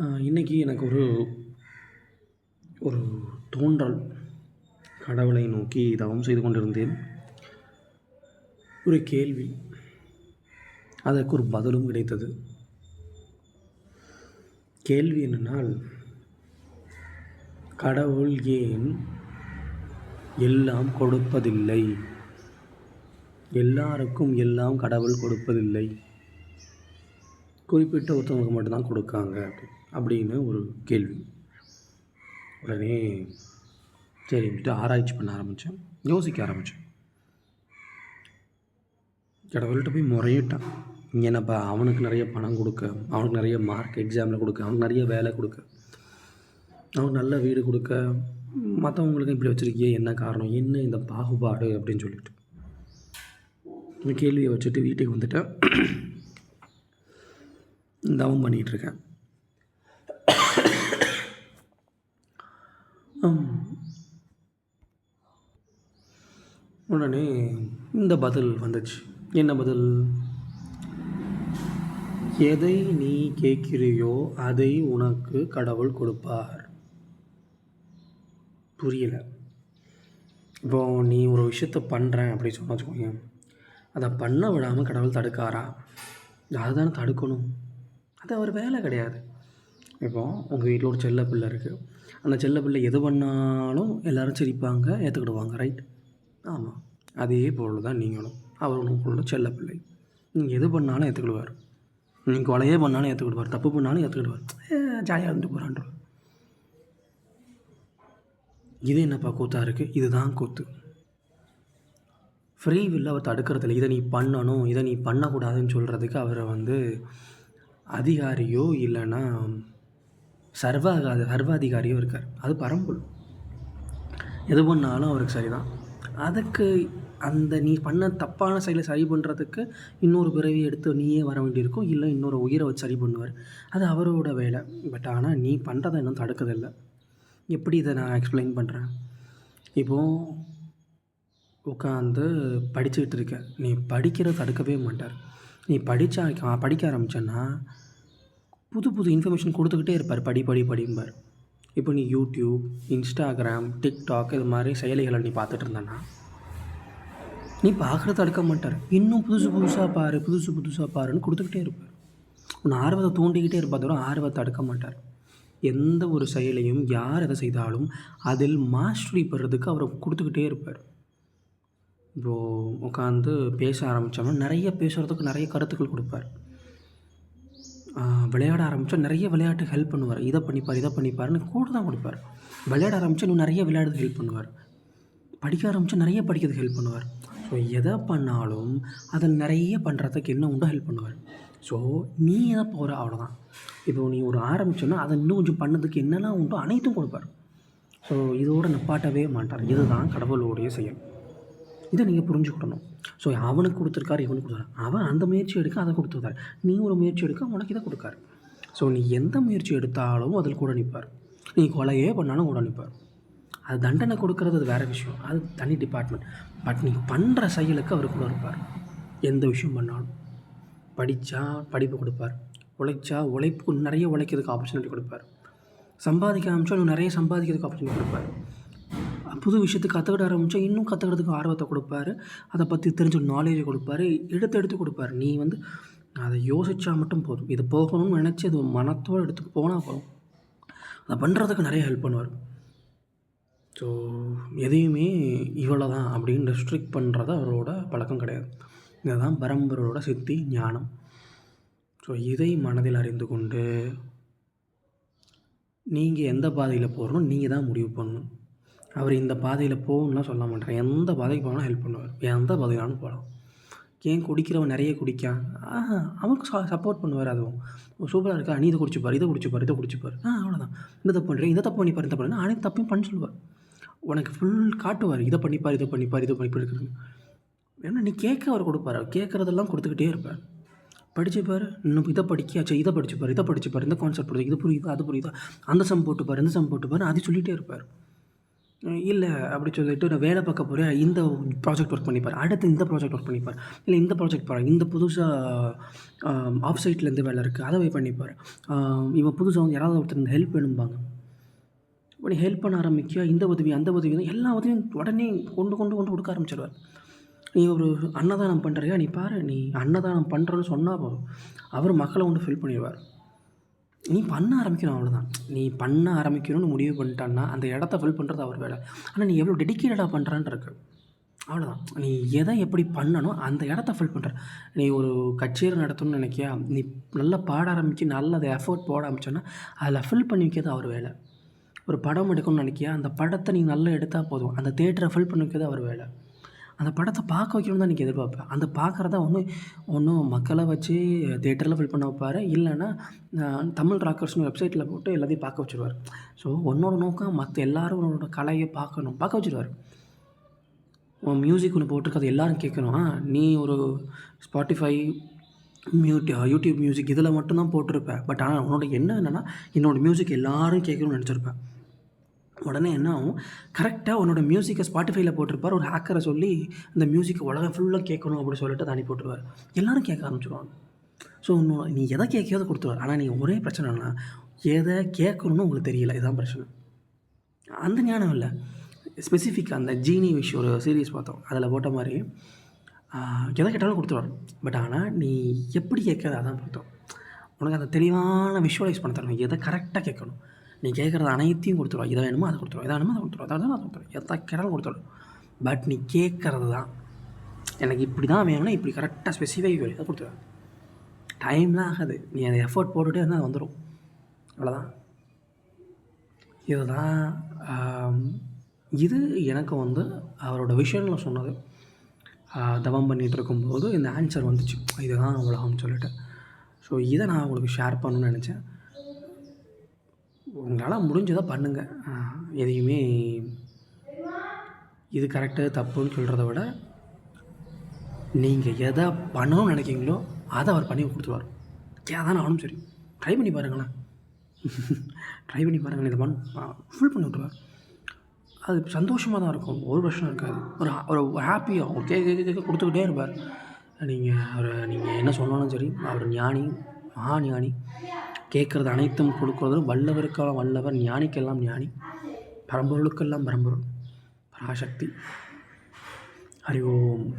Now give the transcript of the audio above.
இன்றைக்கி எனக்கு ஒரு ஒரு தோன்றல் கடவுளை நோக்கி தவம் செய்து கொண்டிருந்தேன். ஒரு கேள்வி. அதற்கு ஒரு பதிலும் கிடைத்தது. கேள்வி என்னென்னால் கடவுள் ஏன் எல்லாம் கொடுப்பதில்லை? எல்லாருக்கும் எல்லாம் கடவுள் கொடுப்பதில்லை. குறிப்பிட்ட ஒருத்தவங்களுக்கு மட்டும்தான் கொடுக்காங்க அப்படின்னு ஒரு கேள்வி. உடனே சரின்ட்டு ஆராய்ச்சி பண்ண ஆரம்பித்தேன் யோசிக்க ஆரம்பித்தேன் கடவுள்கிட்ட போய் முறையிட்டான். என்னப்பா அவனுக்கு நிறைய பணம் கொடுக்க அவனுக்கு நிறைய மார்க் எக்ஸாமில் கொடுக்க அவனுக்கு நிறைய வேலை கொடுக்க அவனுக்கு நல்ல வீடு கொடுக்க மற்றவங்களுக்கு இப்படி வச்சுருக்கியே என்ன காரணம் என்ன இந்த பாகுபாடு அப்படின்னு சொல்லிட்டு. இந்த கேள்வியை வச்சுட்டு வீட்டுக்கு வந்துட்டேன். தவம் பண்ணிகிட்ருக்கேன். உடனே இந்த பதில் வந்துச்சு. என்ன பதில்? எதை நீ கேட்கிறியோ அதை உனக்கு கடவுள் கொடுப்பார். புரியல. இப்போ நீ ஒரு விஷயத்த பண்ணுறேன் அப்படி சொன்னால் வச்சுக்கோங்க அதை பண்ண விடாமல் கடவுள் தடுக்காரா? அதுதானே தடுக்கணும்? அது அவர் வேலை கிடையாது. இப்போது உங்கள் வீட்டில் ஒரு செல்ல பிள்ளை இருக்குது அந்த செல்ல பிள்ளை எது பண்ணாலும் எல்லோரும் சிரிப்பாங்க ஏற்றுக்கிடுவாங்க ரைட் ஆமாம் அதே போல் தான் நீங்களும். அவர் உங்களுக்குள்ள செல்ல பிள்ளை. நீங்கள் எது பண்ணாலும் ஏற்றுக்கிடுவார் நீங்கள் கொலையே பண்ணாலும் ஏற்றுக்கிடுவார் தப்பு பண்ணாலும் ஏற்றுக்கிடுவார் ஜாலியாக இருந்து போகிறான்ற இது என்னப்பா கூத்தாக இருக்குது இதுதான் கூத்து. ஃப்ரீ வில்லை அவர் தடுக்கிறதில்ல. இதை நீ பண்ணணும். இதை நீ பண்ணக்கூடாதுன்னு சொல்கிறதுக்கு அவரை வந்து அதிகாரியோ இல்லைன்னா சர்வாகாத சர்வாதிகாரியோ இருக்கார். அது பரம்பொருள். எது பண்ணாலும் அவருக்கு சரிதான். அதுக்கு அந்த நீ பண்ண தப்பான செயலை சரி பண்ணுறதுக்கு இன்னொரு பிறவி எடுத்து நீயே வர வேண்டியிருக்கும். இல்லை இன்னொரு உயிரை வச்சு சரி பண்ணுவார். அது அவரோட வேலை. பட் ஆனால் நீ பண்ணுறதை இன்னும் தடுக்கதில்லை எப்படி இதை நான் எக்ஸ்பிளைன் பண்ணுறேன் இப்போது உட்காந்து படிச்சுக்கிட்டு இருக்க. நீ படிக்கிறத தடுக்கவே மாட்டார். நீ படித்தா படிக்க ஆரம்பிச்சேன்னா புது புது இன்ஃபர்மேஷன் கொடுத்துக்கிட்டே இருப்பார். படி படி படிம்பார். இப்போ நீ யூடியூப் இன்ஸ்டாகிராம் டிக்டாக் இது மாதிரி செயலிகளை நீ பார்த்துட்டு இருந்தேன்னா நீ பார்க்குறத தடுக்க மாட்டார். இன்னும் புதுசு புதுசாக பாரு புதுசு புதுசாக பாருன்னு கொடுத்துக்கிட்டே இருப்பார். உன் ஆர்வத்தை தூண்டிக்கிட்டே இருப்பார் தவிர ஆர்வத்தை தடுக்க மாட்டார். எந்த ஒரு செயலையும் யார் எதை செய்தாலும் அதில் மாஸ்டரி பெறதுக்கு அவரை கொடுத்துக்கிட்டே இருப்பார். இப்போது உட்காந்து பேச ஆரம்பித்தோம்னா நிறைய பேசுகிறதுக்கு நிறைய கருத்துக்கள் கொடுப்பார். விளையாட ஆரம்பித்தா நிறைய விளையாட்டு ஹெல்ப் பண்ணுவார். இதை பண்ணிப்பார் இதை பண்ணிப்பாருன்னு கூட தான் கொடுப்பார். விளையாட ஆரம்பித்தா இன்னும் நிறைய விளையாடுறது ஹெல்ப் பண்ணுவார். படிக்க ஆரம்பித்தா நிறைய படிக்கிறதுக்கு ஹெல்ப் பண்ணுவார். ஸோ எதை பண்ணாலும் அதில் நிறைய பண்ணுறதுக்கு என்ன உண்டோ ஹெல்ப் பண்ணுவார். ஸோ நீ எதை போகிற அவ்வளோதான் இப்போ நீ ஒரு ஆரம்பிச்சோன்னா அதை இன்னும் கொஞ்சம் பண்ணதுக்கு என்னெல்லாம் உண்டோ அனைத்தும் கொடுப்பார். ஸோ இதோட நிப்பாட்டவே மாட்டார். இதுதான் கடவுளுடைய செயல். இதை நீங்கள் புரிஞ்சுக்கிடணும். ஸோ அவனுக்கு கொடுத்துருக்காரு இவனுக்கு கொடுத்தாரு அவன் அந்த முயற்சி எடுக்க அதை கொடுத்துருக்காரு. நீ ஒரு முயற்சி எடுக்க உனக்கு இதை கொடுக்காரு. ஸோ நீ எந்த முயற்சி எடுத்தாலும் அதில் கூட நிற்பார் நீ கொலையே பண்ணாலும் கூட நிற்பார் அது தண்டனை கொடுக்கறது அது வேறு விஷயம். அது தனி டிபார்ட்மெண்ட் பட் நீ பண்ணுற செயலுக்கு அவர் கூட இருப்பார். எந்த விஷயம் பண்ணாலும். படித்தா படிப்பு கொடுப்பார். உழைச்சா உழைப்பு நிறைய உழைக்கிறதுக்கு ஆப்பர்ச்சுனிட்டி கொடுப்பார். சம்பாதிக்க ஆரம்பிச்சா நிறைய சம்பாதிக்கிறதுக்கு ஆப்பர்ச்சுனிட்டி கொடுப்பார். புது விஷயத்தை கற்றுக்கிட ஆரம்பித்தா இன்னும் கற்றுக்கிறதுக்கு ஆர்வத்தை கொடுப்பாரு. அதை பற்றி தெரிஞ்ச நாலேஜை கொடுப்பாரு. எடுத்து எடுத்து கொடுப்பாரு. நீ வந்து அதை யோசித்தா மட்டும் போதும். இது போகணும்னு நினச்சி அது மனத்தோடு எடுத்து போனால் போதும். அதை பண்ணுறதுக்கு நிறைய ஹெல்ப் பண்ணுவார். ஸோ எதையுமே இவ்வளோ தான் அப்படின்னு ரெஸ்ட்ரிக்ட் பண்ணுறது அவரோட பழக்கம் கிடையாது. இதுதான் பரம்பரோட சித்தி ஞானம். ஸோ இதை மனதில் அறிந்து கொண்டு நீங்கள் எந்த பாதையில் போகிறோன்னு நீங்கள் தான் முடிவு பண்ணணும். அவர் இந்த பாதையில் போகணும்லாம் சொல்ல மாட்டார். எந்த பாதைக்கு போனாலும் ஹெல்ப் பண்ணுவார். எந்த பாதையிலாலும் போகலாம். ஏன் குடிக்கிறவன் நிறைய குடிக்கான் அவனுக்கு சப்போர்ட் பண்ணுவார் அதுவும். சூப்பராக இருக்கா? நீ இதை குடிச்சுப்பார் இதை குடிச்சுப்பார் இதை குடிச்சுப்பார். ஆ அவ்வளோதான் இந்த தப்பு பண்ணுறேன் இதை தப்பு பண்ணிப்பார் இந்த பண்ணி அனைத்து தப்பையும் பண்ண சொல்லுவார். உனக்கு ஃபுல் காட்டுவார். இதை பண்ணிப்பார் இதை பண்ணிப்பார் இதை பண்ணிப்பார் இருக்கிறது ஏன்னா நீ கேட்க அவர் கொடுப்பார். கேட்குறதெல்லாம் கொடுத்துக்கிட்டே இருப்பார். படிச்சுப்பார் இன்னும் இதை படிக்காச்சு இதை படிச்சுப்பார் இதை படிச்சுப்பார் இந்த கான்செப்ட் புரியுது இது புரியுதா அது புரியுதா. அந்த சம் போட்டுப்பார் இந்த சம் போட்டுப்பார் அது சொல்லிகிட்டே இருப்பார். இல்லை அப்படி சொல்லிட்டு நான் வேலை பார்க்க போகிறேன் இந்த ப்ராஜெக்ட் ஒர்க் பண்ணிப்பார். அடுத்து இந்த ப்ராஜெக்ட் ஒர்க் பண்ணிப்பார். இல்லை இந்த ப்ராஜெக்ட் பாரு. இந்த புதுசாக ஆஃப் சைட்லேருந்து வேலை இருக்குது அதை போய் பண்ணிப்பார். இவன் புதுசாக வந்து யாராவது ஒருத்தர் இந்த ஹெல்ப் வேணும்பாங்க. உடனே ஹெல்ப் பண்ண ஆரம்பிக்க இந்த உதவி அந்த உதவி எல்லா உதவியும் உடனே கொண்டு கொண்டு கொண்டு கொடுக்க ஆரம்பிச்சிடுவார் நீ ஒரு அன்னதானம் பண்ணுறியா நீ பாரு. நீ அன்னதானம் பண்ணுறன்னு சொன்னால் போதும். அவர் மக்களை கொண்டு ஃபில் பண்ணிடுவார் நீ பண்ண ஆரம்பிக்கணும் அவ்வளோதான் நீ பண்ண ஆரம்பிக்கணும்னு முடிவு பண்ணிட்டான்னா அந்த இடத்த ஃபில் பண்ணுறது அவர் வேலை. ஆனால் நீ எவ்வளோ டெடிக்கேட்டடாக பண்ணுறான்னு இருக்கு. அவ்வளோதான் நீ எதை எப்படி பண்ணணும் அந்த இடத்த ஃபில் பண்ணுற நீ ஒரு கச்சேரி நடத்தணும்னு நினைக்கியா? நீ நல்லா பாட ஆரம்பிச்சு நல்ல அதை எஃபோர்ட் போட ஆரம்பிச்சோன்னா அதில் ஃபில் பண்ணி வைக்கிறது அவர் வேலை. ஒரு படம் எடுக்கணும்னு நினைக்கியா? அந்த படத்தை நீ நல்லா எடுத்தால் போதும். அந்த தேட்டரை ஃபில் பண்ணி வைக்கிறது அவர் வேலை. அந்த படத்தை பார்க்க வைக்கணும்னு தான் நீங்கள் எதிர்பார்ப்பேன். அந்த பார்க்குறத ஒன்று ஒன்றும் மக்களை வச்சு தேட்டரில் ஃபில் பண்ண வைப்பார். இல்லைன்னா தமிழ் ராக்கர்ஸ்னு வெப்சைட்டில் போட்டு எல்லாத்தையும் பார்க்க வச்சுருவார். ஸோ உன்னோட நோக்கம் மற்ற எல்லாரும் உன்னோட கலையை பார்க்கணும். பார்க்க வச்சுருவார். உன் மியூசிக் ஒன்று போட்டிருக்கது எல்லோரும் கேட்கணும். ஆ, நீ ஒரு ஸ்பாட்டிஃபை மியூட் யூடியூப் மியூசிக் இதில் மட்டும்தான் போட்டிருப்பேன் பட் ஆனால் உன்னோட என்ன என்னென்னா என்னோடய மியூசிக் எல்லோரும் கேட்கணும்னு நினச்சிருப்பேன். உடனே என்ன ஆகும்? கரெக்டாக உன்னோட மியூசிக்கை ஸ்பாட்டிஃபைல போட்டிருப்பார் ஒரு ஹேக்கரை சொல்லி இந்த மியூசிக்கை உலகம் ஃபுல்லாக கேட்கணும் அப்படின்னு சொல்லிட்டு அதை அனுப்பி விட்ருவார் எல்லாரும் கேட்க ஆரம்பிச்சிடுவாங்க ஸோ இன்னும் நீ எதை கேட்காத கொடுத்துருவார். ஆனால் நீ ஒரே பிரச்சனைனா எதை கேட்கணும்னு உங்களுக்கு தெரியல. இதுதான் பிரச்சனை. அந்த ஞானம் இல்லை. ஸ்பெசிஃபிக் அந்த ஜீனி விஷ் ஒரு சீரீஸ் பார்த்தோம். அதில் போட்ட மாதிரி எதை கேட்டாலும் கொடுத்துருவார். பட் ஆனால் நீ எப்படி கேட்காத அதான் பார்த்தோம் உனக்கு அந்த தெளிவான விஷுவலைஸ் பண்ண தரணும். எதை கரெக்டாக கேட்கணும். நீ கேட்குறது அனைத்தையும் கொடுத்துருவா. இதை வேணுமோ? அதை கொடுத்துருவா. இதை வேணுமோ? அதை கொடுத்துருவா. அதை வேணுமோ? அதை கொடுத்துருவோம் எதை கேட்டாலும் கொடுத்துருவோம் பட் நீ கேட்குறது தான். எனக்கு இப்படி தான் வேணும்னா இப்படி கரெக்டாக ஸ்பெசிஃபை அதை கொடுத்துருவேன் டைம்லாம் ஆகாது. நீ அதை எஃபோர்ட் போட்டுகிட்டே இருந்தால் அது வந்துடும் அவ்வளோதான் இதுதான் இது எனக்கு வந்து அவரோட விஷயங்கள் சொன்னது. தவம் பண்ணிகிட்டு இருக்கும்போது இந்த ஆன்சர் வந்துச்சு. இதுதான் உலகம்னு சொல்லிட்டு. ஸோ இதை நான் உங்களுக்கு ஷேர் பண்ணணும்னு நினச்சேன். உங்களால் முடிஞ்சதை பண்ணுங்கள் எதையுமே இது கரெக்டு தப்புன்னு சொல்கிறத விட நீங்கள் எதை பண்ணணும்னு நினைக்கிறீங்களோ அதை அவர் பண்ணி கொடுத்துருவார். ஏதான் ஆனும் சரி. ட்ரை பண்ணி பாருங்களேன். ட்ரை பண்ணி பாருங்களேன். இதை பண்ண ஃபுல் பண்ணி விட்ருவார் அது சந்தோஷமாக தான் இருக்கும். ஒரு பிரச்சனை இருக்காது. ஒரு ஒரு ஹாப்பியாக கேட்க கேட்க கேட்க கொடுத்துக்கிட்டே இருப்பார். நீங்கள் அவரை நீங்கள் என்ன சொன்னாலும் சரி அவர் ஞானி மகா ஞானி கேட்குறது அனைத்தும் கொடுக்குறதும் வல்லவருக்கெல்லாம் வல்லவர் ஞானிக்கெல்லாம் ஞானி பரம்பொருளுக்கெல்லாம் பரம்பொருள் பராசக்தி. ஹரி ஓம்.